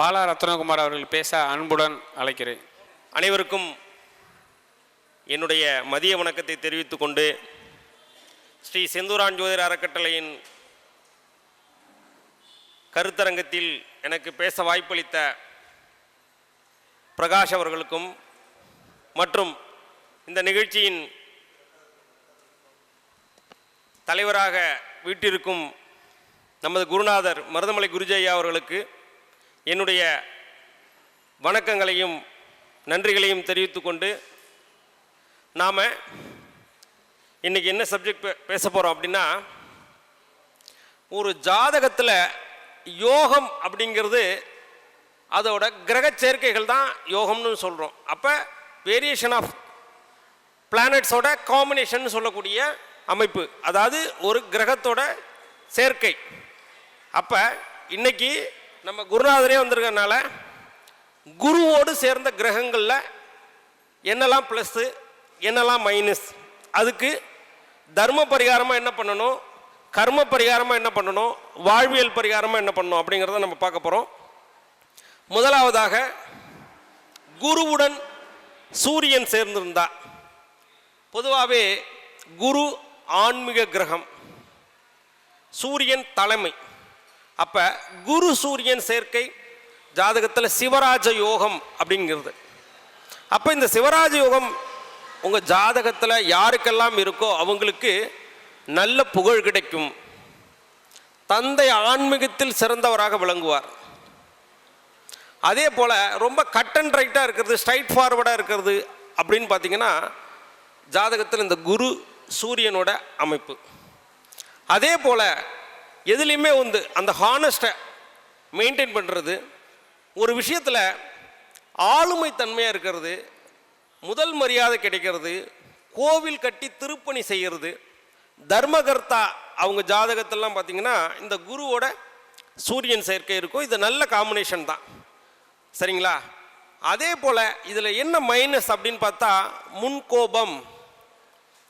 பாலா ரத்னகுமார் அவர்கள் பேச அன்புடன் அழைக்கிறேன். அனைவருக்கும் என்னுடைய மதிய வணக்கத்தை தெரிவித்துக் கொண்டு ஸ்ரீ செந்தூரான் ஜோதிர் அறக்கட்டளையின் கருத்தரங்கத்தில் எனக்கு பேச வாய்ப்பளித்த பிரகாஷ் அவர்களுக்கும் மற்றும் இந்த நிகழ்ச்சியின் தலைவராக வீட்டிற்கும் நமது குருநாதர் மருதமலை குருஜையா அவர்களுக்கு என்னுடைய வணக்கங்களையும் நன்றிகளையும் தெரிவித்துக்கொண்டு நாம் இன்றைக்கி என்ன சப்ஜெக்ட் பேச போகிறோம் அப்படின்னா ஒரு ஜாதகத்தில் யோகம் அப்படிங்கிறது அதோட கிரக சேர்க்கைகள் தான் யோகம்னு சொல்கிறோம் அப்போ வேரியேஷன் ஆஃப் பிளானட்ஸோட காம்பினேஷன் சொல்லக்கூடிய அமைப்பு அதாவது ஒரு கிரகத்தோட சேர்க்கை. அப்போ இன்றைக்கி நம்ம குருநாதரே வந்திருக்கறனால குருவோடு சேர்ந்த கிரகங்களில் என்னெல்லாம் ப்ளஸ்ஸு என்னெல்லாம் மைனஸ் அதுக்கு தர்ம பரிகாரமாக என்ன பண்ணணும்? கர்ம பரிகாரமாக என்ன பண்ணணும்? வாழ்வியல் பரிகாரமாக என்ன பண்ணணும்? அப்படிங்கிறத நம்ம பார்க்க போகிறோம் முதலாவதாக குருவுடன் சூரியன் சேர்ந்திருந்தா. பொதுவாகவே குரு ஆன்மீக கிரகம் சூரியன் தலைமை. அப்போ குரு சூரியன் சேர்க்கை ஜாதகத்தில் சிவராஜ யோகம் அப்படிங்கிறது. அப்போ இந்த சிவராஜ யோகம் உங்கள் ஜாதகத்தில் யாருக்கெல்லாம் இருக்கோ அவங்களுக்கு நல்ல புகழ் கிடைக்கும். தந்தை ஆன்மீகத்தில் சிறந்தவராக விளங்குவார். அதே போல் ரொம்ப கட் அண்ட் ரைட்டாக இருக்கிறது ஸ்ட்ரைட் ஃபார்வர்டாக இருக்கிறது அப்படின்னு பார்த்தீங்கன்னா ஜாதகத்தில் இந்த குரு சூரியனோட அமைப்பு. அதே போல் எதுலேயுமே வந்து அந்த ஹானஸ்ட்டை மெயின்டைன் பண்ணுறது ஒரு விஷயத்தில் ஆளுமை தன்மையாக இருக்கிறது முதல் மரியாதை கிடைக்கிறது கோவில் கட்டி திருப்பணி செய்கிறது தர்மகர்த்தா அவங்க ஜாதகத்திலாம் பார்த்தீங்கன்னா இந்த குருவோட சூரியன் சேர்க்கை இருக்கும் இது நல்ல காம்பினேஷன் தான். சரிங்களா? அதே போல் இதில் என்ன மைனஸ் அப்படின்னு பார்த்தா முன்கோபம்.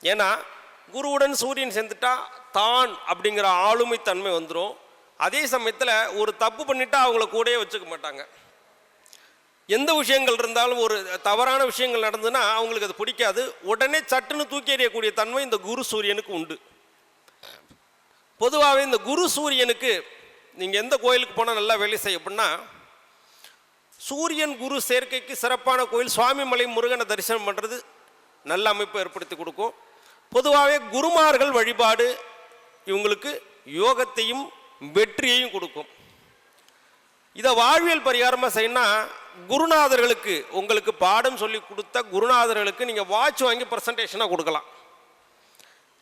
ஏன்னா குருவுடன் சூரியன் சேர்ந்துட்டா தான் அப்படிங்கிற ஆளுமை தன்மை வந்துடும் அதே சமயத்தில் ஒரு தப்பு பண்ணிட்டா அவங்கள கூடயே வச்சுக்க மாட்டாங்க. எந்த விஷயங்கள் இருந்தாலும் ஒரு தவறான விஷயங்கள் நடந்ததுன்னா அவங்களுக்கு அது பிடிக்காது. உடனே சட்டுன்னு தூக்கி எறியக்கூடிய தன்மை இந்த குரு சூரியனுக்கு உண்டு. பொதுவாகவே இந்த குரு சூரியனுக்கு நீங்கள் எந்த கோயிலுக்கு போனால் நல்லா வேலை செய்ய அப்படின்னா சூரியன் குரு சேர்க்கைக்கு சிறப்பான கோயில் சுவாமிமலை முருகனை தரிசனம் பண்ணுறது நல்ல அமைப்பு ஏற்படுத்தி கொடுக்கும். பொதுவாகவே குருமார்கள் வழிபாடு இவங்களுக்கு யோகத்தையும் வெற்றியையும் கொடுக்கும். இதை வாழ்வியல் பரிகாரமாக செய்யணும்னா குருநாதர்களுக்கு உங்களுக்கு பாடம் சொல்லி கொடுத்த குருநாதர்களுக்கு நீங்கள் வாட்ச் வாங்கி ப்ரெசன்டேஷனாக கொடுக்கலாம்.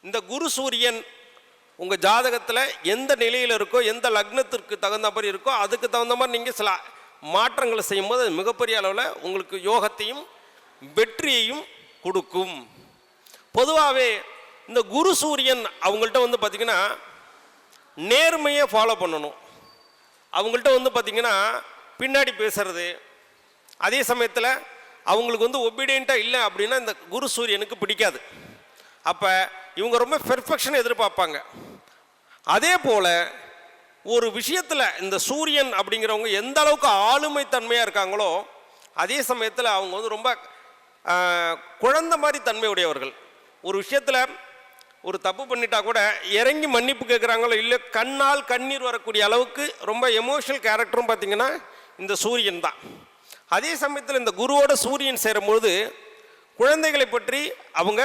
இந்த குரு சூரியன் உங்கள் ஜாதகத்தில் எந்த நிலையில் இருக்கோ எந்த லக்னத்திற்கு தகுந்த மாதிரி இருக்கோ அதுக்கு தகுந்த மாதிரி நீங்கள் சில மாற்றங்களை செய்யும்போது அது மிகப்பெரிய அளவில் உங்களுக்கு யோகத்தையும் வெற்றியையும் கொடுக்கும். பொதுவாகவே இந்த குரு சூரியன் அவங்கள்ட்ட வந்து பார்த்திங்கன்னா நேர்மையை ஃபாலோ பண்ணணும். அவங்கள்ட்ட வந்து பார்த்திங்கன்னா பின்னாடி பேசுறது. அதே சமயத்தில் அவங்களுக்கு வந்து ஒபீடியண்ட்டாக இல்லை அப்படின்னா இந்த குரு சூரியனுக்கு பிடிக்காது. அப்போ இவங்க ரொம்ப பெர்ஃபெக்ஷன் எதிர்பார்ப்பாங்க. அதே போல் ஒரு விஷயத்தில் இந்த சூரியன் அப்படிங்கிறவங்க எந்த அளவுக்கு ஆளுமை தன்மையாக இருக்காங்களோ அதே சமயத்தில் அவங்க வந்து ரொம்ப குழந்த குழந்தை மாதிரி தன்மை உடையவர்கள் ஒரு விஷயத்தில் ஒரு தப்பு பண்ணிட்டா கூட இறங்கி மன்னிப்பு கேட்குறாங்களோ இல்லை கண்ணால் கண்ணீர் வரக்கூடிய அளவுக்கு ரொம்ப எமோஷனல் கேரக்டரும் பார்த்திங்கன்னா இந்த சூரியன் தான். அதே சமயத்தில் இந்த குருவோட சூரியன் சேரும்பொழுது குழந்தைகளை பற்றி அவங்க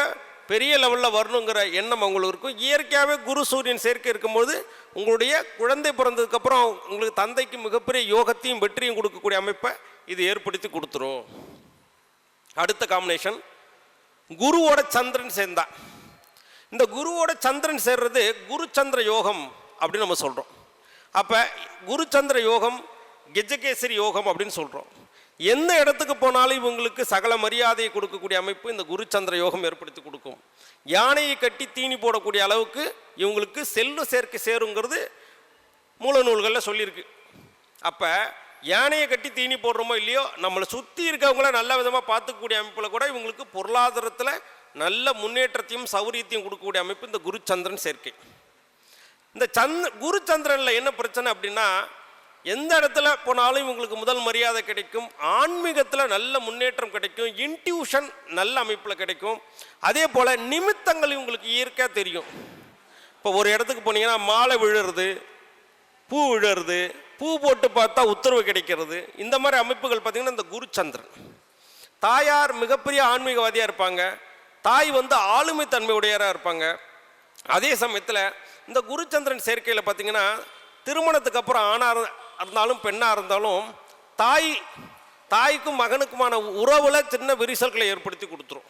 பெரிய லெவலில் வரணுங்கிற எண்ணம் அவங்களுக்கு இருக்கும். இயற்கையாகவே குரு சூரியன் சேர்க்கை இருக்கும்போது உங்களுடைய குழந்தை பிறந்ததுக்கப்புறம் உங்களுக்கு தந்தைக்கு மிகப்பெரிய யோகத்தையும் வெற்றியும் கொடுக்கக்கூடிய அமைப்பை இது ஏற்படுத்தி கொடுத்துரும். அடுத்த காம்பினேஷன் குருவோட சந்திரன் சேர்ந்தா. இந்த குருவோட சந்திரன் சேர்றது குரு சந்திர யோகம் அப்படின்னு நம்ம சொல்கிறோம் அப்போ குரு சந்திர யோகம் கெஜகேசரி யோகம் அப்படின்னு சொல்கிறோம் எந்த இடத்துக்கு போனாலும் இவங்களுக்கு சகல மரியாதையை கொடுக்கக்கூடிய அமைப்பு இந்த குரு சந்திர யோகம் ஏற்படுத்தி கொடுக்கும். யானையை கட்டி தீனி போடக்கூடிய அளவுக்கு இவங்களுக்கு செல்வ சேர்க்கை சேருங்கிறது மூல நூல்களில் சொல்லியிருக்கு. அப்போ யானையை கட்டி தீனி போடுறோமோ இல்லையோ நம்மளை சுற்றி இருக்கவங்கள நல்ல விதமாக பார்த்துக்கக்கூடிய அமைப்பில் கூட இவங்களுக்கு பொருளாதாரத்தில் நல்ல முன்னேற்றத்தையும் சௌரியத்தையும் கொடுக்கக்கூடிய அமைப்பு இந்த குரு சந்திரன் சேர்க்கை. இந்த சந்த் குரு சந்திரனில் என்ன பிரச்சனை அப்படின்னா எந்த இடத்துல போனாலும் இவங்களுக்கு முதல் மரியாதை கிடைக்கும் ஆன்மீகத்தில் நல்ல முன்னேற்றம் கிடைக்கும் இன்ட்யூஷன் நல்ல அமைப்பில் கிடைக்கும். அதே போல் நிமித்தங்கள் இவங்களுக்கு இயற்கையாக தெரியும். இப்போ ஒரு இடத்துக்கு போனீங்கன்னா மாலை விழுறது பூ விழுறது பூ போட்டு பார்த்தா உத்தரவு கிடைக்கிறது. இந்த மாதிரி அமைப்புகள் பார்த்திங்கன்னா இந்த குருச்சந்திரன். தாயார் மிகப்பெரிய ஆன்மீகவாதியாக இருப்பாங்க. தாய் வந்து ஆளுமை தன்மையுடையராக இருப்பாங்க. அதே சமயத்தில் இந்த குருச்சந்திரன் சேர்க்கையில் பார்த்தீங்கன்னா திருமணத்துக்கு அப்புறம் ஆணாக இருந்தாலும் பெண்ணாக இருந்தாலும் தாய் தாய்க்கும் மகனுக்குமான உறவில் சின்ன விரிசல்களை ஏற்படுத்தி கொடுத்துரும்.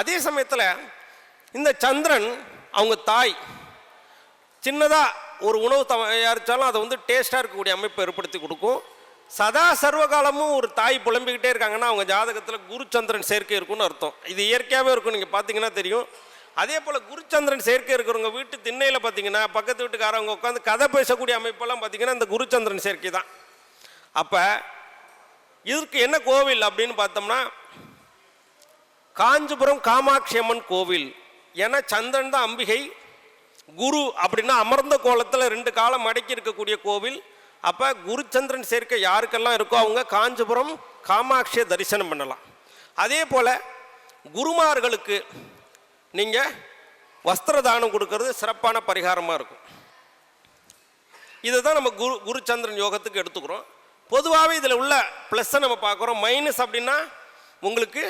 அதே சமயத்தில் இந்த சந்திரன் அவங்க தாய் சின்னதாக ஒரு உணவு தயாரித்தாலும் அதை வந்து டேஸ்ட்டாக இருக்கக்கூடிய அமைப்பை ஏற்படுத்தி கொடுக்கும். சதா சர்வகாலமும் ஒரு தாய் புலம்பிக்கிட்டே இருக்காங்கன்னா அவங்க ஜாதகத்தில் குருச்சந்திரன் சேர்க்கை இருக்குன்னு அர்த்தம். இது இயற்கையாகவே இருக்கும் நீங்கள் பார்த்தீங்கன்னா தெரியும். அதே போல் குருச்சந்திரன் சேர்க்கை இருக்கிறவங்க வீட்டு திண்ணையில் பார்த்தீங்கன்னா பக்கத்து வீட்டுக்காரவங்க உட்காந்து கதை பேசக்கூடிய அமைப்பெல்லாம் பார்த்தீங்கன்னா இந்த குருச்சந்திரன் சேர்க்கை தான். அப்போ இதற்கு என்ன கோவில் அப்படின்னு பார்த்தோம்னா காஞ்சிபுரம் காமாட்சி அம்மன் கோவில். ஏன்னா சந்திரன் தான் அம்பிகை குரு அப்படின்னா அமர்ந்த கோலத்தில் ரெண்டு காலம் மடக்கி இருக்கக்கூடிய கோவில். அப்போ குருச்சந்திரன் சேர்க்கை யாருக்கெல்லாம் இருக்கோ அவங்க காஞ்சிபுரம் காமாட்சியை தரிசனம் பண்ணலாம். அதே போல் குருமார்களுக்கு நீங்கள் வஸ்திர தானம் கொடுக்கறது சிறப்பான பரிகாரமாக இருக்கும். இதை தான் நம்ம குரு குருச்சந்திரன் யோகத்துக்கு எடுத்துக்கிறோம். பொதுவாகவே இதில் உள்ள ப்ளஸ்ஸை நம்ம பார்க்குறோம். மைனஸ் அப்படின்னா உங்களுக்கு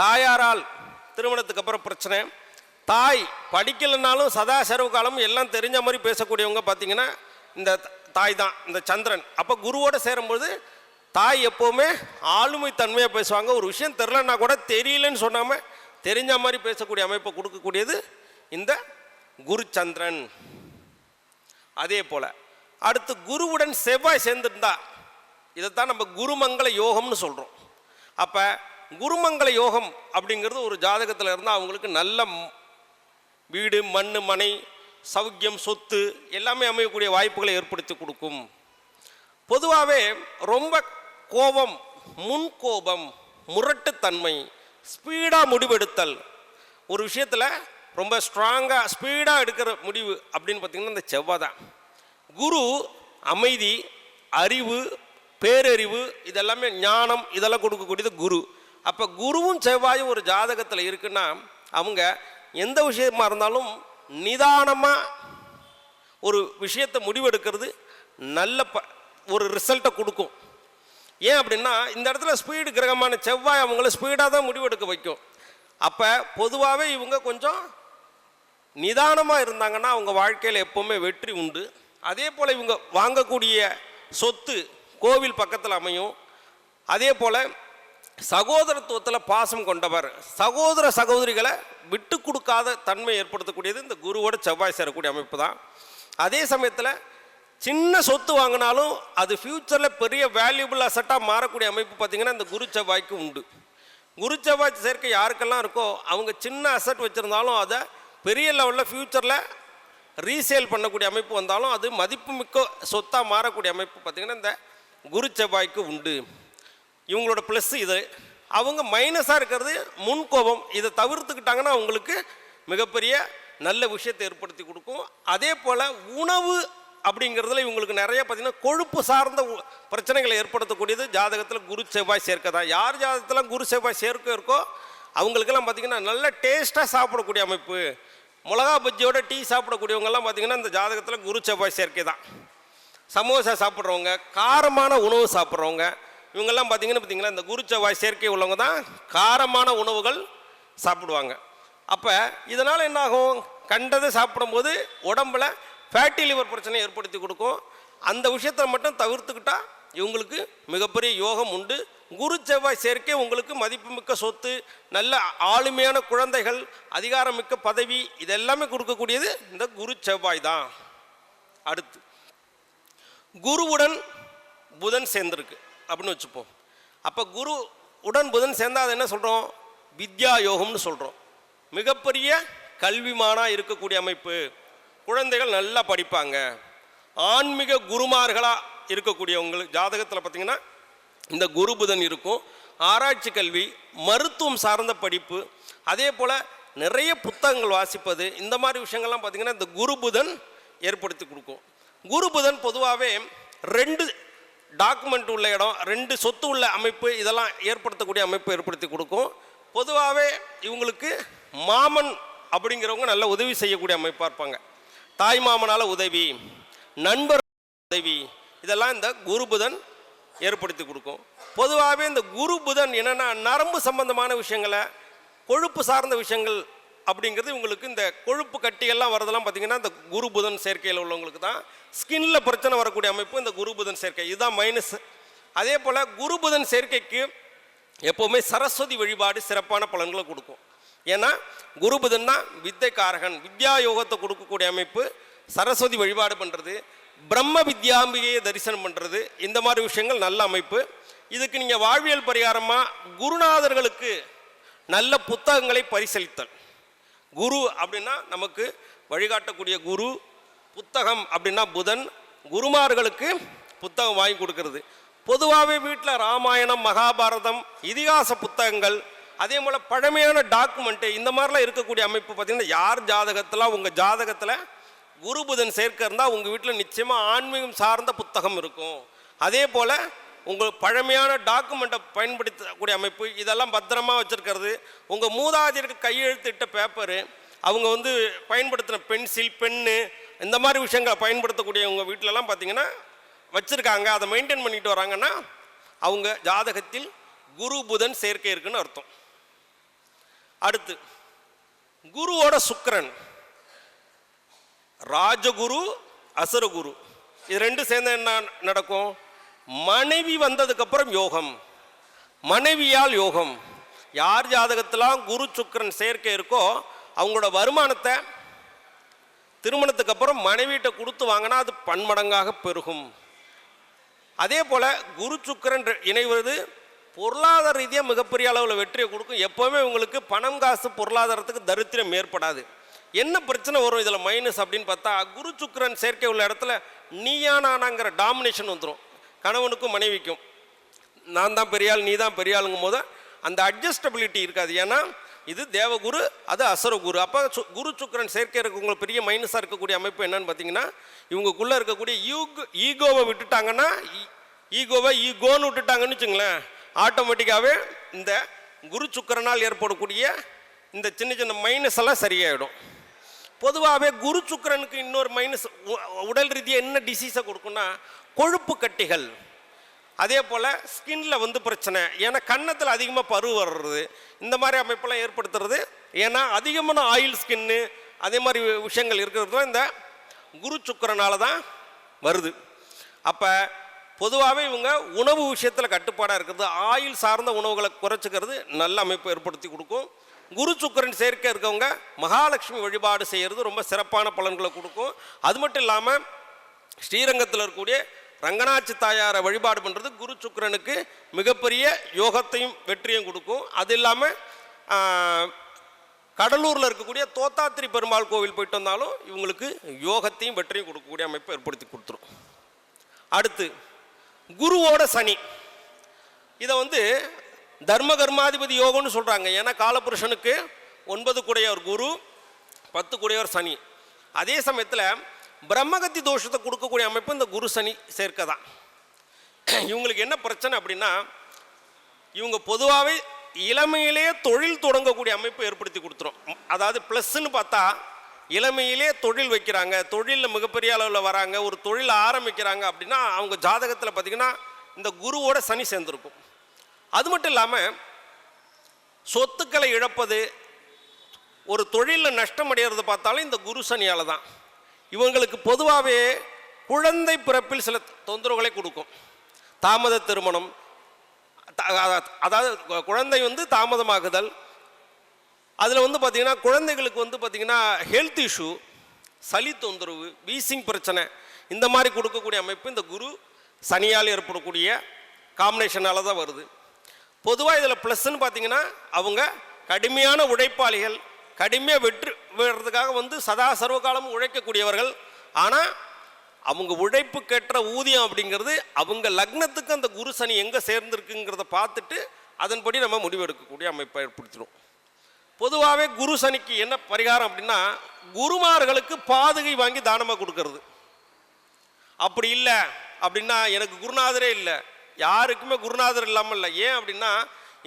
தாயாரால் திருமணத்துக்கு அப்புறம் பிரச்சனை. தாய் படிக்கலைனாலும் சதா சர்வ எல்லாம் தெரிஞ்ச மாதிரி பேசக்கூடியவங்க பார்த்தீங்கன்னா இந்த தாய் தான் இந்த சந்திரன். அப்போ குருவோடு சேரும்போது தாய் எப்போவுமே ஆளுமை தன்மையாக பேசுவாங்க. ஒரு விஷயம் தெரிலன்னா கூட தெரியலன்னு சொன்னாமல் தெரிஞ்ச மாதிரி பேசக்கூடிய அமைப்பை கொடுக்கக்கூடியது இந்த குரு சந்திரன் அதே போல் அடுத்து குருவுடன் செவ்வாய் சேர்ந்துருந்தா இதைத்தான் நம்ம குருமங்கள யோகம்னு சொல்கிறோம் அப்போ குருமங்கள யோகம் அப்படிங்கிறது ஒரு ஜாதகத்தில் இருந்தால் அவங்களுக்கு நல்ல வீடு மண் மனை சௌக்கியம் சொத்து எல்லாமே அமையக்கூடிய வாய்ப்புகளை ஏற்படுத்தி கொடுக்கும். பொதுவாகவே ரொம்ப கோபம் முன் கோபம் முரட்டுத்தன்மை ஸ்பீடாக முடிவெடுத்தல் ஒரு விஷயத்தில் ரொம்ப ஸ்ட்ராங்காக ஸ்பீடாக எடுக்கிற முடிவு அப்படின்னு பார்த்திங்கன்னா இந்த செவ்வாய் தான். குரு அமைதி அறிவு பேரறிவு இதெல்லாமே ஞானம் இதெல்லாம் கொடுக்கக்கூடியது குரு. அப்போ குருவும் செவ்வாயும் ஒரு ஜாதகத்தில் இருக்குன்னா அவங்க எந்த விஷயமா இருந்தாலும் நிதானமாக ஒரு விஷயத்தை முடிவெடுக்கிறது நல்ல ப ஒரு ரிசல்ட்டை கொடுக்கும். ஏன் அப்படின்னா இந்த இடத்துல ஸ்பீடு கிரகமான செவ்வாய் அவங்கள ஸ்பீடாக தான் முடிவெடுக்க வைக்கும். அப்போ பொதுவாகவே இவங்க கொஞ்சம் நிதானமாக இருந்தாங்கன்னா அவங்க வாழ்க்கையில் எப்போவுமே வெற்றி உண்டு. அதே போல் இவங்க வாங்கக்கூடிய சொத்து கோவில் பக்கத்தில் அமையும். அதே போல் சகோதரத்துவத்தில் பாசம் கொண்டவர். சகோதர சகோதரிகளை விட்டு கொடுக்காத தன்மை ஏற்படுத்தக்கூடியது இந்த குருவோட செவ்வாய் சேரக்கூடிய அமைப்பு தான் அதே சமயத்தில் சின்ன சொத்து வாங்கினாலும் அது ஃப்யூச்சரில் பெரிய வேல்யூபிள் அசட்டாக மாறக்கூடிய அமைப்பு பார்த்திங்கன்னா இந்த குரு செவ்வாய்க்கு உண்டு. குரு செவ்வாய் சேர்க்கை யாருக்கெல்லாம் இருக்கோ அவங்க சின்ன அசட் வச்சுருந்தாலும் அதை பெரிய லெவலில் ஃப்யூச்சரில் ரீசேல் பண்ணக்கூடிய அமைப்பு வந்தாலும் அது மதிப்புமிக்க சொத்தாக மாறக்கூடிய அமைப்பு பார்த்திங்கன்னா இந்த குரு செவ்வாய்க்கு உண்டு. இவங்களோட ப்ளஸ் இது. அவங்க மைனஸாக இருக்கிறது முன்கோபம் இதை தவிர்த்துக்கிட்டாங்கன்னா அவங்களுக்கு மிகப்பெரிய நல்ல விஷயத்தை ஏற்படுத்தி கொடுக்கும். அதே போல் உணவு அப்படிங்கிறதுல இவங்களுக்கு நிறைய பார்த்திங்கன்னா கொழுப்பு சார்ந்த உ- பிரச்சனைகளை ஏற்படுத்தக்கூடியது. ஜாதகத்தில் குரு செவ்வாய் சேர்க்கை தான். யார் ஜாதகத்தில் குரு செவ்வாய் சேர்க்க இருக்கோ அவங்களுக்கெல்லாம் பார்த்திங்கன்னா நல்ல டேஸ்ட்டாக சாப்பிடக்கூடிய அமைப்பு. மிளகா பஜ்ஜியோட டீ சாப்பிடக்கூடியவங்கெல்லாம் பார்த்திங்கன்னா இந்த ஜாதகத்தில் குரு செவ்வாய் சேர்க்கை தான். சமோசா சாப்பிட்றவங்க காரமான உணவு சாப்பிட்றவங்க இவங்கெல்லாம் பார்த்தீங்கன்னு பார்த்தீங்களா இந்த குரு செவ்வாய் சேர்க்கை உள்ளவங்க தான் காரமான உணவுகள் சாப்பிடுவாங்க. அப்போ இதனால் என்னாகும்? கண்டதை சாப்பிடும்போது உடம்புல ஃபேட்டி லிவர் பிரச்சனை ஏற்படுத்தி கொடுக்கும். அந்த விஷயத்தை மட்டும் தவிர்த்துக்கிட்டால் இவங்களுக்கு மிகப்பெரிய யோகம் உண்டு. குரு செவ்வாய் சேர்க்கை உங்களுக்கு மதிப்புமிக்க சொத்து நல்ல ஆளுமையான குழந்தைகள் அதிகாரமிக்க பதவி இதெல்லாமே கொடுக்கக்கூடியது இந்த குரு செவ்வாய் தான். அடுத்து குருவுடன் புதன் சேர்ந்திருக்கு. அப்படின்னு வச்சுப்போம். அப்போ குரு உடன் புதன் சேர்ந்தா அதை என்ன சொல்கிறோம் வித்யா யோகம்னு சொல்கிறோம் மிகப்பெரிய கல்விமானாக இருக்கக்கூடிய அமைப்பு. குழந்தைகள் நல்லா படிப்பாங்க. ஆன்மீக குருமார்களாக இருக்கக்கூடியவங்களுக்கு ஜாதகத்தில் பார்த்திங்கன்னா இந்த குரு புதன் இருக்கும். ஆராய்ச்சி கல்வி மருத்துவம் சார்ந்த படிப்பு அதே போல் நிறைய புத்தகங்கள் வாசிப்பது இந்த மாதிரி விஷயங்கள்லாம் பார்த்திங்கன்னா இந்த குரு புதன் ஏற்படுத்தி கொடுக்கும். குரு புதன் பொதுவாகவே ரெண்டு டாக்குமெண்ட் உள்ள இடம் ரெண்டு சொத்து உள்ள அமைப்பு இதெல்லாம் ஏற்படுத்தக்கூடிய அமைப்பு ஏற்படுத்தி கொடுக்கும். பொதுவாகவே இவங்களுக்கு மாமன் அப்படிங்கிறவங்க நல்ல உதவி செய்யக்கூடிய அமைப்பாக இருப்பாங்க. தாய் மாமனால் உதவி நண்பர் உதவி இதெல்லாம் இந்த குரு புதன் ஏற்படுத்தி கொடுக்கும். பொதுவாகவே இந்த குரு புதன் என்னென்னா நரம்பு சம்பந்தமான விஷயங்களை கொழுப்பு சார்ந்த விஷயங்கள் அப்படிங்கிறது உங்களுக்கு இந்த கொழுப்பு கட்டியெல்லாம் வரதெல்லாம் பார்த்தீங்கன்னா இந்த குரு புதன் சேர்க்கையில் உள்ளவங்களுக்கு தான் ஸ்கின்ல பிரச்சனை வரக்கூடிய அமைப்பு இந்த குரு புதன் சேர்க்கை. இதுதான் மைனஸ் அதே போல் குரு புதன் சேர்க்கைக்கு எப்போவுமே சரஸ்வதி வழிபாடு சிறப்பான பலன்களை கொடுக்கும். ஏன்னா குரு புதன் தான் வித்தை காரகன் வித்யா யோகத்தை கொடுக்கக்கூடிய அமைப்பு சரஸ்வதி வழிபாடு பண்ணுறது பிரம்ம வித்யாம்பிகையை தரிசனம் பண்ணுறது இந்த மாதிரி விஷயங்கள் நல்ல அமைப்பு. இதுக்கு நீங்கள் வாழ்வியல் பரிகாரமாக குருநாதர்களுக்கு நல்ல புத்தகங்களை பரிசளித்தல். குரு அப்படின்னா நமக்கு வழிகாட்டக்கூடிய குரு புத்தகம் அப்படின்னா புதன். குருமார்களுக்கு புத்தகம் வாங்கி கொடுக்கறது. பொதுவாகவே வீட்டில் ராமாயணம் மகாபாரதம் இதிகாச புத்தகங்கள் அதே போல் பழமையான டாக்குமெண்ட்டு இந்த மாதிரிலாம் இருக்கக்கூடிய அமைப்பு பார்த்திங்கன்னா யார் ஜாதகத்தில் உங்கள் ஜாதகத்தில் குரு புதன் சேர்க்க இருந்தால் உங்கள் வீட்டில் நிச்சயமாக ஆன்மீகம் சார்ந்த புத்தகம் இருக்கும். அதே போல் உங்கள் பழமையான டாக்குமெண்ட்டை பயன்படுத்தக்கூடிய அமைப்பு இதெல்லாம் பத்திரமா வச்சுருக்கிறது. உங்கள் மூதாதையருக்கு கையெழுத்திட்ட பேப்பரு அவங்க வந்து பயன்படுத்தின பென்சில் பென்னு இந்த மாதிரி விஷயங்களை பயன்படுத்தக்கூடிய உங்கள் வீட்டிலலாம் பார்த்தீங்கன்னா வச்சுருக்காங்க. அதை மெயின்டைன் பண்ணிட்டு வராங்கன்னா அவங்க ஜாதகத்தில் குரு புதன் சேர்க்கை இருக்குன்னு அர்த்தம். அடுத்து குருவோட சுக்கரன். ராஜகுரு அசுரகுரு. இது ரெண்டும் சேர்ந்து என்ன நடக்கும்? மனைவி வந்ததுக்கப்புறம் யோகம். மனைவியால் யோகம். யார் ஜாதகத்திலாம் குரு சுக்கிரன் சேர்க்கை இருக்கோ அவங்களோட வருமானத்தை திருமணத்துக்கு அப்புறம் மனைவிட்ட கொடுத்து வாங்கினா அது பன்மடங்காக பெருகும். அதே போல் குரு சுக்கிரன் இணைவது பொருளாதார ரீதியாக மிகப்பெரிய அளவில் வெற்றியை கொடுக்கும். எப்போவுமே உங்களுக்கு பணம் காசு பொருளாதாரத்துக்கு தரித்திரம் ஏற்படாது. என்ன பிரச்சனை வரும்? இதில் மைனஸ் அப்படின்னு பார்த்தா குரு சுக்கிரன் சேர்க்கை உள்ள இடத்துல நீயா நானாங்கிற டாமினேஷன் வந்துடும் கணவனுக்கும் மனைவிக்கும். நான் தான் பெரியாள் நீ தான் பெரியாளுங்கும் போது அந்த அட்ஜஸ்டபிலிட்டி இருக்காது. ஏன்னா இது தேவகுரு அது அசரகுரு. அப்போ சு குரு சுக்கிரன் சேர்க்கை இருக்கிறவங்களுக்கு பெரிய மைனஸாக இருக்கக்கூடிய அமைப்பு என்னன்னு பார்த்தீங்கன்னா இவங்களுக்குள்ளே இருக்கக்கூடிய யூக் ஈகோவை விட்டுட்டாங்கன்னா ஈகோவை ஈகோன்னு விட்டுட்டாங்கன்னு வச்சுங்களேன் ஆட்டோமேட்டிக்காகவே இந்த குரு சுக்கிரனால் ஏற்படக்கூடிய இந்த சின்ன சின்ன மைனஸ் எல்லாம் சரியாயிடும். பொதுவாகவே குரு சுக்கரனுக்கு இன்னொரு மைனஸ் உடல் ரீதியாக என்ன டிசீஸை கொடுக்கும்னா கொழுப்பு கட்டிகள். அதே போல் ஸ்கின்ல வந்து பிரச்சனை. ஏன்னா கன்னத்தில் அதிகமாக பரு வர்றது இந்த மாதிரி அமைப்பெல்லாம் ஏற்படுத்துறது. ஏன்னா அதிகமான ஆயில் ஸ்கின்னு அதே மாதிரி விஷயங்கள் இருக்கிறது தான் இந்த குரு சுக்கரனால தான் வருது. அப்போ பொதுவாகவே இவங்க உணவு விஷயத்தில் கட்டுப்பாடாக இருக்கிறது. ஆயில் சார்ந்த உணவுகளை குறைச்சிக்கிறது நல்ல அமைப்பு ஏற்படுத்தி கொடுக்கும். குரு சுக்கிரன் சேர்க்கை இருக்கவங்க மகாலட்சுமி வழிபாடு செய்கிறது ரொம்ப சிறப்பான பலன்களை கொடுக்கும். அது மட்டும் இல்லாமல் ஸ்ரீரங்கத்தில் இருக்கக்கூடிய ரங்கநாச்சி தாயாரை வழிபாடு பண்ணுறது குரு சுக்கரனுக்கு மிகப்பெரிய யோகத்தையும் வெற்றியும் கொடுக்கும். அது இல்லாமல் கடலூரில் இருக்கக்கூடிய தோத்தாத்திரி பெருமாள் கோவில் போயிட்டு வந்தாலும் இவங்களுக்கு யோகத்தையும் வெற்றியும் கொடுக்கக்கூடிய அமைப்பை ஏற்படுத்தி கொடுத்துரும். அடுத்து குருவோட சனி. இதை வந்து தர்ம கர்மாதிபதி யோகம்னு சொல்கிறாங்க ஏன்னா காலபுருஷனுக்கு ஒன்பது கூடையவர் குரு பத்து கூடையவர் சனி. அதே சமயத்தில் பிரம்மகத்தி தோஷத்தை கொடுக்கக்கூடிய அமைப்பு இந்த குரு சனி சேர்க்கை தான். இவங்களுக்கு என்ன பிரச்சனை அப்படின்னா இவங்க பொதுவாகவே இளமையிலே தொழில் தொடங்கக்கூடிய அமைப்பு ஏற்படுத்தி கொடுத்துரும். அதாவது ப்ளஸ்ன்னு பார்த்தா இளமையிலே தொழில் வைக்கிறாங்க தொழிலில் மிகப்பெரிய அளவில் வராங்க ஒரு தொழில் ஆரம்பிக்கிறாங்க அப்படின்னா அவங்க ஜாதகத்தில் பார்த்திங்கன்னா இந்த குருவோட சனி சேர்ந்துருக்கும். அது மட்டும் இல்லாமல் சொத்துக்களை இழப்பது ஒரு தொழிலில் நஷ்டம் அடைகிறது பார்த்தாலும் இந்த குரு சனியால் தான். இவங்களுக்கு பொதுவாகவே குழந்தை பிறப்பில் சில தொந்தரவுகளை கொடுக்கும். தாமத திருமணம் அதாவது குழந்தை வந்து தாமதமாகுதல் அதில் வந்து பார்த்திங்கன்னா குழந்தைகளுக்கு வந்து பார்த்திங்கன்னா ஹெல்த் இஷ்யூ சளி தொந்தரவு வீசிங் பிரச்சனை இந்த மாதிரி கொடுக்கக்கூடிய அமைப்பு இந்த குரு சனியால் ஏற்படக்கூடிய காம்பினேஷனால தான் வருது. பொதுவாக இதில் ப்ளஸ்ன்னு பார்த்தீங்கன்னா அவங்க கடுமையான உழைப்பாளிகள் கடுமையாக வெற்றி விடுறதுக்காக வந்து சதா சர்வகாலமும் உழைக்கக்கூடியவர்கள். ஆனால் அவங்க உழைப்புக்கேற்ற ஊதியம் அப்படிங்கிறது அவங்க லக்னத்துக்கு அந்த குரு சனி எங்கே சேர்ந்துருக்குங்கிறத பார்த்துட்டு அதன்படி நம்ம முடிவெடுக்கக்கூடிய அமைப்பை ஏற்படுத்திடும் பொதுவாகவே குரு சனிக்கு என்ன பரிகாரம் அப்படின்னா குருமார்களுக்கு பாதுகை வாங்கி தானமாக கொடுக்கறது. அப்படி இல்லை அப்படின்னா எனக்கு குருநாதரே இல்லை. யாருக்குமே குருநாதர் இல்லாமல் இல்லை. ஏன் அப்படின்னா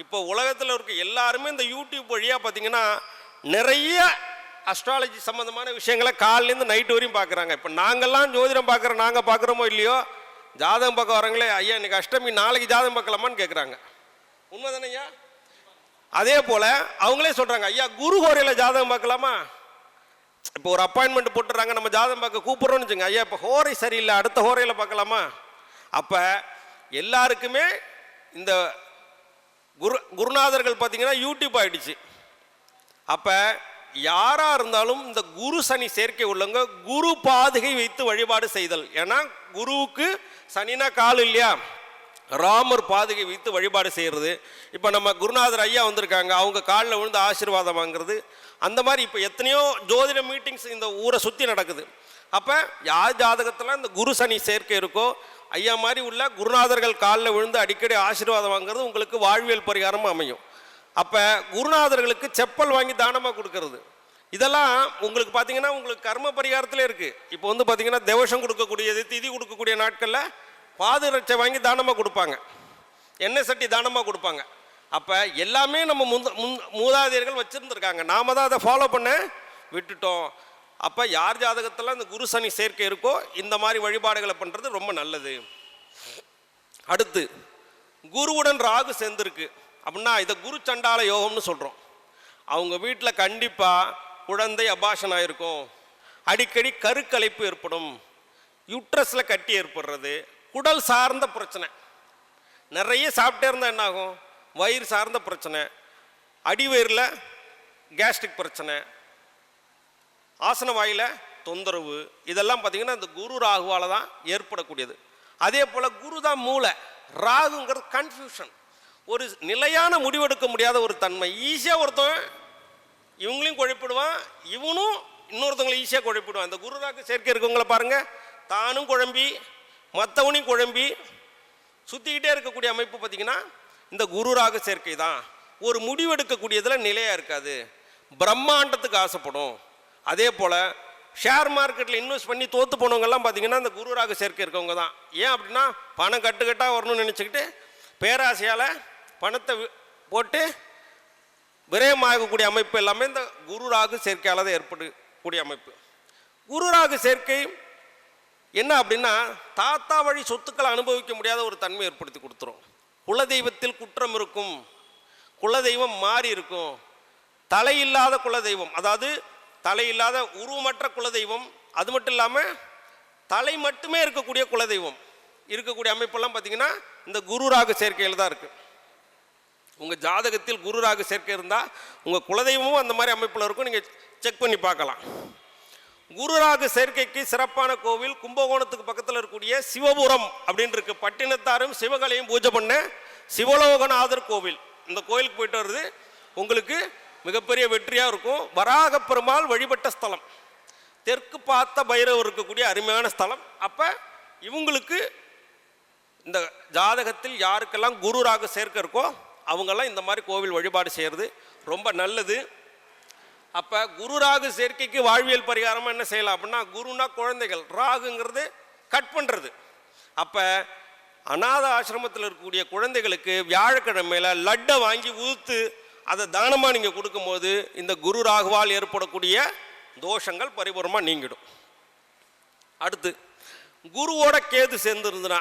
இப்போ உலகத்தில் இருக்க எல்லாருமே இந்த யூடியூப் வழியாக பார்த்தீங்கன்னா நிறைய அஸ்ட்ராலஜி சம்மந்தமான விஷயங்களை காலிலேருந்து நைட்டு வரையும் பார்க்குறாங்க. இப்போ நாங்கள்லாம் ஜோதிடம் பார்க்குறோம் நாங்கள் பார்க்குறோமோ இல்லையோ ஜாதகம் பார்க்க வரங்களே ஐயா இன்னைக்கு அஷ்டமி நாளைக்கு ஜாதகம் பார்க்கலாமான்னு கேட்குறாங்க உண்மைதானே ஐயா அதே போல் அவங்களே சொல்கிறாங்க ஐயா குரு ஹோரையில் ஜாதகம் பார்க்கலாமா? இப்போ ஒரு அப்பாயின்மெண்ட் போட்டுறாங்க நம்ம ஜாதகம் பார்க்க கூப்பிட்றோம்னு வச்சுங்க ஐயா இப்போ ஹோரை சரியில்லை அடுத்த ஹோரையில் பார்க்கலாமா? அப்போ எல்லாருக்குமே இந்த குரு குருநாதர்கள் பார்த்தீங்கன்னா யூடியூப் ஆகிடுச்சு அப்போ யாராக இருந்தாலும் இந்த குரு சனி சேர்க்கை உள்ளவங்க குரு பாதுகை வைத்து வழிபாடு செய்தல். ஏன்னா குருவுக்கு சனினா கால் இல்லையா? ராமர் பாதுகை வைத்து வழிபாடு செய்கிறது இப்போ நம்ம குருநாதர் ஐயா வந்திருக்காங்க அவங்க காலில் விழுந்து ஆசீர்வாதம் வாங்குறது. அந்த மாதிரி இப்போ எத்தனையோ ஜோதிட மீட்டிங்ஸ் இந்த ஊரை சுற்றி நடக்குது. அப்போ யார் ஜாதகத்தில் இந்த குரு சனி சேர்க்கை இருக்கோ ஐயா மாதிரி உள்ள குருநாதர்கள் காலில் விழுந்து அடிக்கடி ஆசீர்வாதம் வாங்குறது உங்களுக்கு வாழ்வியல் பரிகாரமும் அமையும். அப்போ குருநாதர்களுக்கு செப்பல் வாங்கி தானமாக கொடுக்கறது? இதெல்லாம் உங்களுக்கு பார்த்தீங்கன்னா உங்களுக்கு கர்ம பரிகாரத்தில் இருக்குது இப்போ வந்து பார்த்தீங்கன்னா தேவசம் கொடுக்கக்கூடியது திதி கொடுக்கக்கூடிய நாட்களில் பாதுரட்சை வாங்கி தானமாக கொடுப்பாங்க. எண்ணெய் சட்டி தானமாக கொடுப்பாங்க. அப்போ எல்லாமே நம்ம முந்த முன் மூதாதையர்கள் வச்சுருந்துருக்காங்க. நாம தான் அதை ஃபாலோ பண்ண விட்டுட்டோம். அப்போ யார் ஜாதகத்தில் இந்த குரு சனி சேர்க்கை இருக்கோ இந்த மாதிரி வழிபாடுகளை பண்ணுறது ரொம்ப நல்லது. அடுத்து குருவுடன் ராகு சேர்ந்துருக்கு. அப்படின்னா இதை குரு சண்டால யோகம்னு சொல்கிறோம் அவங்க வீட்டில் கண்டிப்பாக குழந்தை அபாஷன் ஆகிருக்கும் அடிக்கடி கருக்கலைப்பு ஏற்படும். யூட்ரஸில் கட்டி ஏற்படுறது. குடல் சார்ந்த பிரச்சனை. நிறைய சாப்பிட்டே இருந்தால் என்னாகும்? வயிறு சார்ந்த பிரச்சனை. அடிவயிறில் கேஸ்ட்ரிக் பிரச்சனை. ஆசன வாயில தொந்தரவு. இதெல்லாம் பார்த்தீங்கன்னா இந்த குரு ராகுவால் தான் ஏற்படக்கூடியது. அதே போல் குரு தான் மூளை. ராகுங்கிறது கன்ஃபியூஷன் ஒரு நிலையான முடிவெடுக்க முடியாத ஒரு தன்மை. ஈஸியாக ஒருத்தன் இவங்களையும் குழப்பிடுவான் இவனும் இன்னொருத்தவங்களை ஈஸியாக குழப்பிடுவான். இந்த குரு சேர்க்கை இருக்கவங்கள பாருங்க. தானும் குழம்பி மற்றவனையும் குழம்பி சுற்றிக்கிட்டே இருக்கக்கூடிய அமைப்பு பார்த்தீங்கன்னா இந்த குருராக சேர்க்கை தான். ஒரு முடிவெடுக்கக்கூடியதில் நிலையாக இருக்காது. பிரம்மாண்டத்துக்கு ஆசைப்படும். அதே போல் ஷேர் மார்க்கெட்டில் இன்வெஸ்ட் பண்ணி தோற்று போனவங்கெல்லாம் பார்த்தீங்கன்னா இந்த குருராக சேர்க்கை இருக்கவங்க தான். ஏன் அப்படின்னா பணம் கட்டுக்கட்டாக வரணும்னு நினச்சிக்கிட்டு பேராசையால் பணத்தை போட்டு விரயமாகக்கூடிய அமைப்பு எல்லாமே இந்த குரு ராகு சேர்க்கையால் தான் ஏற்படக்கூடிய அமைப்பு. குரு ராகு சேர்க்கை என்ன அப்படின்னா தாத்தா வழி சொத்துக்களை அனுபவிக்க முடியாத ஒரு தன்மை ஏற்படுத்தி கொடுத்துரும். குலதெய்வத்தில் குற்றம் இருக்கும் குலதெய்வம் மாறி இருக்கும். தலையில்லாத குலதெய்வம் அதாவது தலையில்லாத உருவமற்ற குலதெய்வம் அது மட்டும் இல்லாமல் தலை மட்டுமே இருக்கக்கூடிய குலதெய்வம் இருக்கக்கூடிய அமைப்பெல்லாம் பார்த்தீங்கன்னா இந்த குரு ராகு சேர்க்கையில் தான் இருக்குது உங்கள் ஜாதகத்தில் குரு ராகு சேர்க்கை இருந்தால் உங்கள் குலதெய்வமும் அந்த மாதிரி அமைப்பில் இருக்கும். நீங்கள் செக் பண்ணி பார்க்கலாம். குரு ராகு சேர்க்கைக்கு சிறப்பான கோவில் கும்பகோணத்துக்கு பக்கத்தில் இருக்கக்கூடிய சிவபுரம் அப்படின்னு இருக்கு பட்டினத்தாரும் சிவகலையும் பூஜை பண்ண சிவலோகநாதர் கோவில். இந்த கோயிலுக்கு போயிட்டு வர்றது உங்களுக்கு மிகப்பெரிய வெற்றியாக இருக்கும். வராக பெருமாள் வழிபட்ட ஸ்தலம். தெற்கு பார்த்த பைரவர் இருக்கக்கூடிய அருமையான ஸ்தலம். அப்போ இவங்களுக்கு இந்த ஜாதகத்தில் யாருக்கெல்லாம் குரு ராகு சேர்க்க இருக்கோ அவங்கெல்லாம் இந்த மாதிரி கோவில் வழிபாடு செய்கிறது ரொம்ப நல்லது. அப்போ குரு ராகு சேர்க்கைக்கு வாழ்வியல் பரிகாரமாக என்ன செய்யலாம் அப்படின்னா குருனா குழந்தைகள் ராகுங்கிறது கட் பண்ணுறது அப்போ அநாத ஆசிரமத்தில் இருக்கக்கூடிய குழந்தைகளுக்கு வியாழக்கிழமையில் லட்டை வாங்கி ஊத்து அதை தானமாக நீங்கள் கொடுக்கும்போது இந்த குரு ராகுவால் ஏற்படக்கூடிய தோஷங்கள் பரிபூர்ணமாக நீங்கிடும். அடுத்து குருவோட கேது சேர்ந்துருந்துனா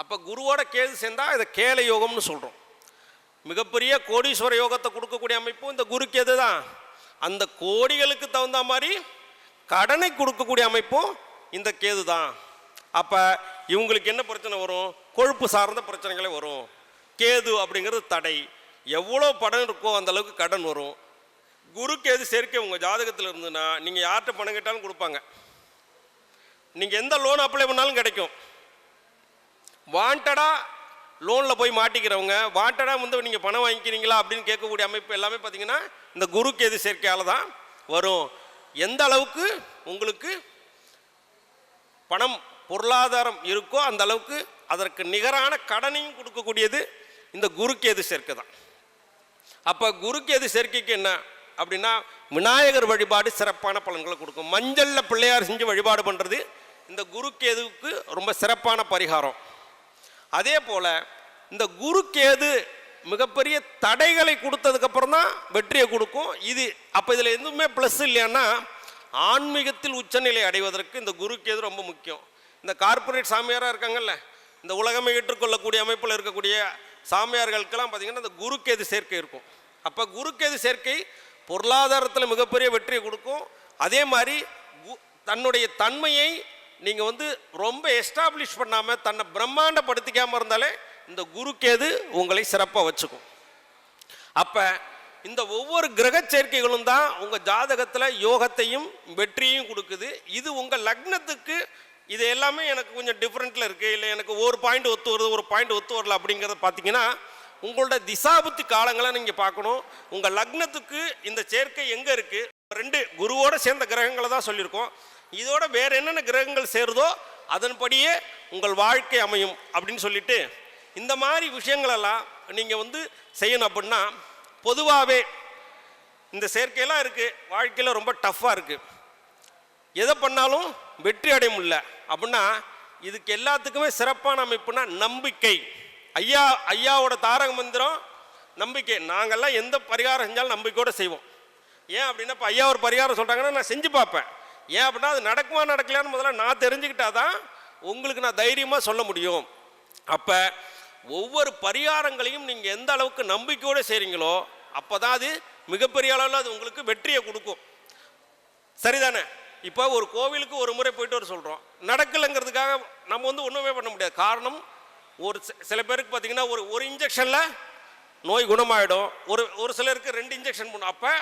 அப்போ குருவோட கேது சேர்ந்தால் இதை கேல யோகம்னு சொல்கிறோம் மிகப்பெரிய கோடீஸ்வர யோகத்தை கொடுக்கக்கூடிய அமைப்பும் இந்த குரு கேது தான். அந்த கோடிகளுக்கு தகுந்த மாதிரி கடனை கொடுக்கக்கூடிய அமைப்பும் இந்த கேது தான். அப்போ இவங்களுக்கு என்ன பிரச்சனை வரும்? கொழுப்பு சார்ந்த பிரச்சனைகளே வரும். கேது அப்படிங்கிறது தடை. எவ்வளோ படம் இருக்கோ அந்த அளவுக்கு கடன் வரும். குரு கேது சேர்க்கை உங்கள் ஜாதகத்தில் இருந்ததுன்னா நீங்கள் யார்கிட்ட பணம் கேட்டாலும் கொடுப்பாங்க. நீங்கள் எந்த லோன் அப்ளை பண்ணாலும் கிடைக்கும். வாண்டடாக லோனில் போய் மாட்டிக்கிறவங்க வாண்டடாக வந்து நீங்கள் பணம் வாங்கிக்கிறீங்களா அப்படின்னு கேட்கக்கூடிய அமைப்பு எல்லாமே பார்த்தீங்கன்னா இந்த குருக்கு எது சேர்க்கையால் தான் வரும். எந்த அளவுக்கு உங்களுக்கு பணம் பொருளாதாரம் இருக்கோ அந்த அளவுக்கு அதற்கு நிகரான கடனையும் கொடுக்கக்கூடியது இந்த குரு சேர்க்கை தான். அப்போ குரு சேர்க்கைக்கு என்ன? அப்படின்னா விநாயகர் வழிபாடு சிறப்பான பலன்களை கொடுக்கும். மஞ்சளில் பிள்ளையார் செஞ்சு வழிபாடு பண்ணுறது இந்த குருக்கேதுவுக்கு ரொம்ப சிறப்பான பரிகாரம். அதே போல் இந்த குருக்கேது மிகப்பெரிய தடைகளை கொடுத்ததுக்கப்புறம் தான் வெற்றியை கொடுக்கும். இது அப்போ இதில் எதுவுமே ப்ளஸ் இல்லையான்னா ஆன்மீகத்தில் உச்சநிலை அடைவதற்கு இந்த குருக்கேது ரொம்ப முக்கியம். இந்த கார்ப்பரேட் சாமியாராக இருக்காங்கல்ல இந்த உலகமே ஏற்றுக்கொள்ளக்கூடிய அமைப்பில் இருக்கக்கூடிய சாமியார்களுக்கெல்லாம் பார்த்திங்கன்னா இந்த குருக்கேது சேர்க்கை இருக்கும். அப்போ குருக்கேது சேர்க்கை பொருளாதாரத்தில் மிகப்பெரிய வெற்றியை கொடுக்கும். அதே மாதிரி கு- தன்னுடைய தன்மையை நீங்கள் வந்து ரொம்ப எஸ்டாப்ளிஷ் பண்ணாமல் தன்னை பிரம்மாண்டப்படுத்திக்காமல் இருந்தாலே இந்த குருக்கேது உங்களை சிறப்பாக வச்சுக்கும். அப்போ இந்த ஒவ்வொரு கிரக சேர்க்கைகளும் தான் உங்கள் ஜாதகத்தில் யோகத்தையும் வெற்றியையும் கொடுக்குது. இது உங்கள் லக்னத்துக்கு இது எல்லாமே எனக்கு கொஞ்சம் டிஃப்ரெண்ட்டில் இருக்குது இல்லை எனக்கு ஒரு பாயிண்ட் ஒத்து வருது ஒரு பாயிண்ட் ஒத்து வரல அப்படிங்கிறத பார்த்தீங்கன்னா உங்களோட திசாபுத்தி காலங்களை நீங்கள் பார்க்கணும். உங்கள் லக்னத்துக்கு இந்த சேர்க்கை எங்கே இருக்குது ரெண்டு குருவோடு சேர்ந்த கிரகங்களை தான் சொல்லியிருக்கோம். இதோட வேற என்னென்ன கிரகங்கள் சேருதோ அதன்படியே உங்கள் வாழ்க்கை அமையும் அப்படின்னு சொல்லிட்டு இந்த மாதிரி விஷயங்களெல்லாம் நீங்கள் வந்து செய்யணும் அப்படின்னா பொதுவாகவே இந்த சேர்க்கையெல்லாம் இருக்குது வாழ்க்கையில் ரொம்ப டஃப்பாக இருக்குது எதை பண்ணாலும் வெற்றி அடைய முடியல அப்படின்னா இதுக்கு எல்லாத்துக்குமே சிறப்பான அமைப்புனா நம்பிக்கை. ஐயா ஐயாவோட தாரக மந்திரம் நம்பிக்கை. நாங்கள்லாம் எந்த பரிகாரம் செஞ்சாலும் நம்பிக்கையோடு செய்வோம். ஏன் அப்படின்னா இப்போ ஐயா ஒரு பரிகாரம் சொல்கிறாங்கன்னா நான் செஞ்சு பார்ப்பேன். ஏன் அப்படின்னா அது நடக்குமா நடக்கலையான்னு முதல்ல நான் தெரிஞ்சுக்கிட்டா தான் உங்களுக்கு நான் தைரியமாக சொல்ல முடியும். அப்போ ஒவ்வொரு பரிகாரங்களையும் நீங்கள் எந்த அளவுக்கு நம்பிக்கையோடு செய்கிறீங்களோ அப்போ தான் அது மிகப்பெரிய அளவில் அது உங்களுக்கு வெற்றியை கொடுக்கும். சரிதானே? இப்போ ஒரு கோவிலுக்கு ஒரு முறை போயிட்டு வர சொல்கிறோம் நடக்கலைங்கிறதுக்காக நம்ம வந்து ஒன்றுமே பண்ண முடியாது. காரணம் ஒரு சில பேருக்கு பார்த்தீங்கன்னா ஒரு ஒரு இன்ஜெக்ஷனில் நோய் குணமாயிடும். ஒரு ஒரு சிலருக்கு ரெண்டு இன்ஜெக்ஷன் பண்ணும் அப்போ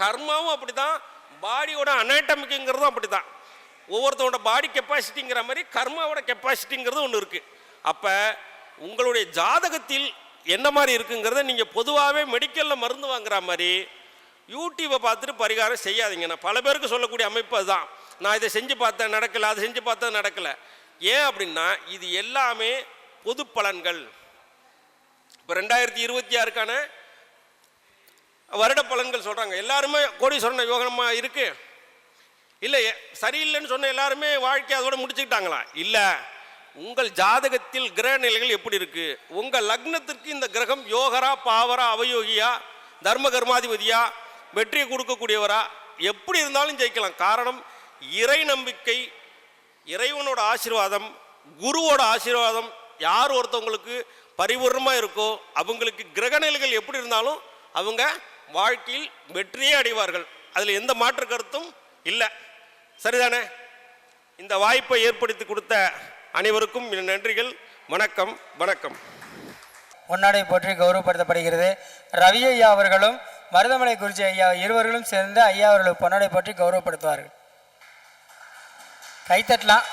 கர்மாவும் அப்படி தான் பாடியோட அனாட்டமிக்குங்கிறதும் அப்படி தான் ஒவ்வொருத்தரோட பாடி கெப்பாசிட்டிங்கிற மாதிரி கர்மாவோட கெப்பாசிட்டிங்கிறது ஒன்று இருக்குது அப்போ உங்களுடைய ஜாதகத்தில் என்ன மாதிரி இருக்குங்கிறத நீங்கள் பொதுவாகவே மெடிக்கலில் மருந்து வாங்குற மாதிரி யூடியூப்பை பார்த்துட்டு பரிகாரம் செய்யாதீங்க. நான் பல பேருக்கு சொல்லக்கூடிய அமைப்பு அதுதான். நான் இதை செஞ்சு பார்த்தேன் நடக்கலை அதை செஞ்சு பார்த்தேன் நடக்கலை. ஏன் அப்படின்னா இது எல்லாமே பொது பலன்கள் இப்போ ரெண்டாயிரத்தி இருபத்தி ஆறுக்கான வருட பலன்கள் சொல்கிறாங்க எல்லாருமே கோடீஸ்வரன் யோகமாக இருக்குது இல்லை சரியில்லைன்னு சொன்ன எல்லாருமே வாழ்க்கை அதோட முடிச்சுக்கிட்டாங்களா? இல்லை. உங்கள் ஜாதகத்தில் கிரக நிலைகள் எப்படி இருக்குது உங்கள் லக்னத்திற்கு இந்த கிரகம் யோகரா பாவரா அவயோகியா தர்ம கர்மாதிபதியா வெற்றியை கொடுக்கக்கூடியவரா? எப்படி இருந்தாலும் ஜெயிக்கலாம். காரணம் இறை நம்பிக்கை இறைவனோட ஆசீர்வாதம் குருவோட ஆசீர்வாதம் யார் ஒருத்தவங்களுக்கு பரிபூர்ணமாக இருக்கோ அவங்களுக்கு கிரகநிலைகள் எப்படி இருந்தாலும் அவங்க வாழ்க்கையில் வெற்றியே அடைவார்கள். அதில் எந்த மாற்று கருத்தும் இல்லை. சரிதானே? இந்த வாய்ப்பை ஏற்படுத்தி கொடுத்த அனைவருக்கும் என் நன்றிகள். வணக்கம் வணக்கம். முன்னாடி போற்றி கௌரவப்படுத்தப்படுகிறது. ரவி ஐயா அவர்களும் மருதமலை குறிச்சி ஐயா இருவர்களும் சேர்ந்து ஐயா அவர்களுக்கு பொன்னாடை போற்றி கௌரவப்படுத்துவார்கள். கைத்தட்டலாம்.